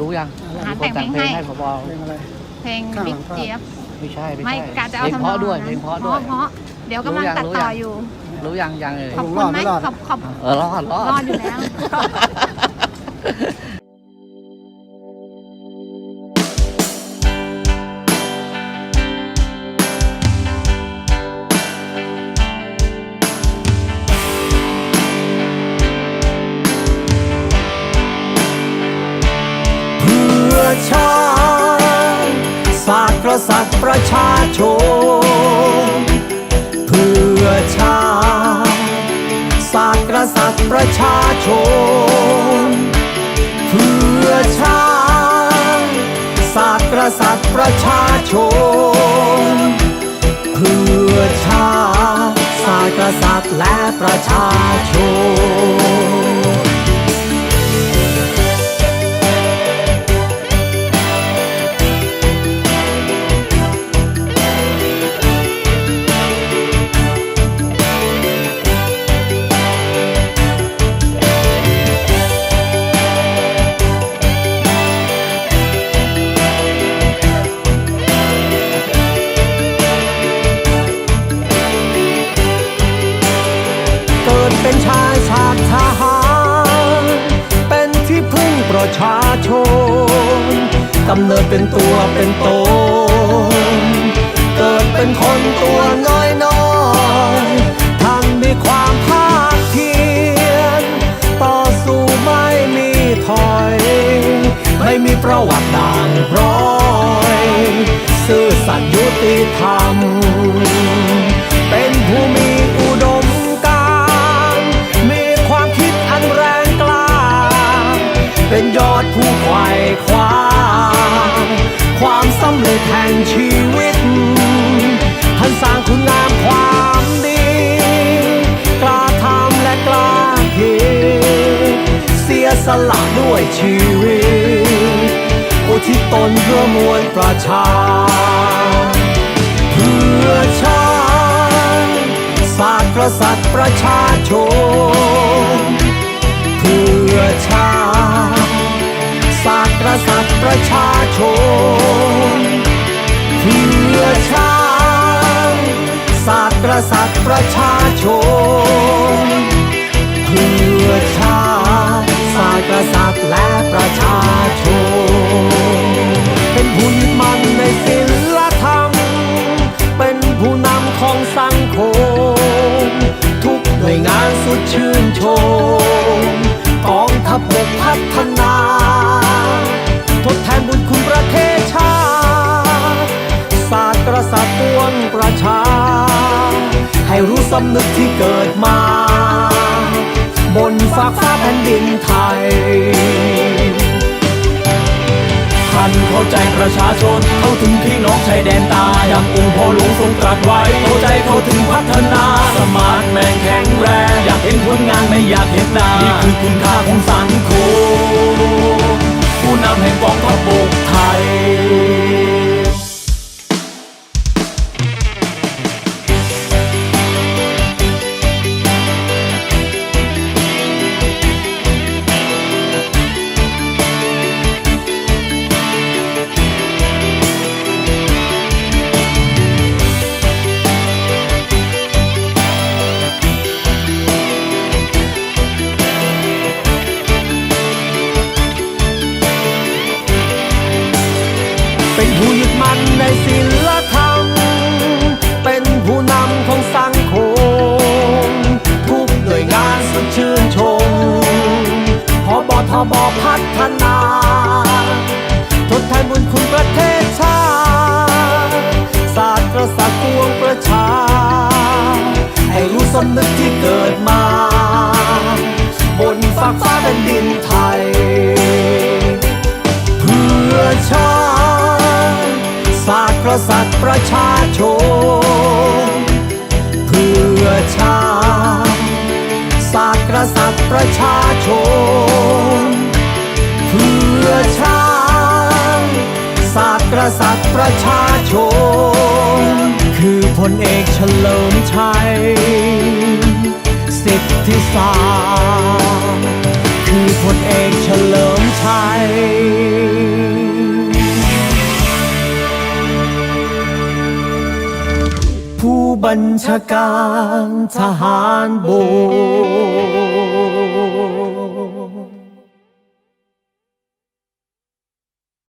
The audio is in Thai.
รู้ยังหามีคนแต่งเพลงแต่งเพลงให้ ให้ผบเพลงอะไร เพลงข้างหลัง บิ๊กภาพเจี๊ยบไม่ใช่ไม่ไม่ใช่กะจะเอาเพลงทำนเพองราะด้วยนั้นเพลงเพราะด้วย เพราะเดี๋ยวกำลังรู้ยังตัดรู้ต่อยังอยู่ รู้ยังยังเอ่ยขอบคุณไหมรอด ขอบขอบเออรอดรอด รอดอยู่แล้ว เพื่อชาติศาสตร์กษัตริย์ประชาชน เพื่อชาติศาสตร์กษัตริย์ประชาชน เพื่อชาติศาสตร์กษัตริย์ประชาชน เพื่อชาติศาสตร์กษัตริย์และประชาชน เป็นชายชาติทหารเป็นที่พึ่งประชาชนกำเนิดเป็นตัวเป็นตนเกิดเป็นคนตัวน้อยน้อยๆท่านมีความภาคเพียรต่อสู้ไม่มีถอย ไม่มีประวัติด่างพร้อย ซื่อสัตย์ยุติธรรม เป็นยอดผู้ไขว่คว้าความสำเร็จแห่งชีวิต ท่านสร้างคุณงามความดี กล้าทำและกล้าคิดเสียสละด้วยชีวิต อุทิศตนเพื่อมวลประชา เพื่อชาติศาสตร์กษัตริย์ประชาชน กษัตริย์ประชาชน เพื่อชาติศาสตร์กษัตริย์และประชาชน เป็นผู้ยึดมั่นในศีลธรรม เป็นผู้นำของสังคม ทุกหน่วยงานสุดชื่นชมกองทัพบกพัฒนา สำนึกที่เกิดมา บนฟากฟ้าแผ่นดินไทยท่านเข้าใจประชาชน เข้าถึงพี่น้องชายแดนตาอย่างองค์พ่อหลวงทรงตรัสไว้ เข้าใจเข้าถึงพัฒนา สมาร์ทแมนแข็งแรง อยากเห็นผลงานไม่อยากเห็นหน้านี่คือคุณค่าของสังคมผู้นำแห่งกอ บทบพัฒนาทดแทนบุญคุณประเทศชาติศาสตร์กษัตริย์ปวงประชา ให้รู้สำนึกที่เกิดมา บนฟากฟ้าแผ่นดินไทย เพื่อชาติศาสตร์กษัตรประชาชน เพื่อชาติศาสตร์กษัตริย์ประชาชน กษัตริย์ประชาชน คือพลเอกเฉลิมชัย สิทธิสาคือพลเอกเฉลิมชัยผู้บัญชาการทหารบก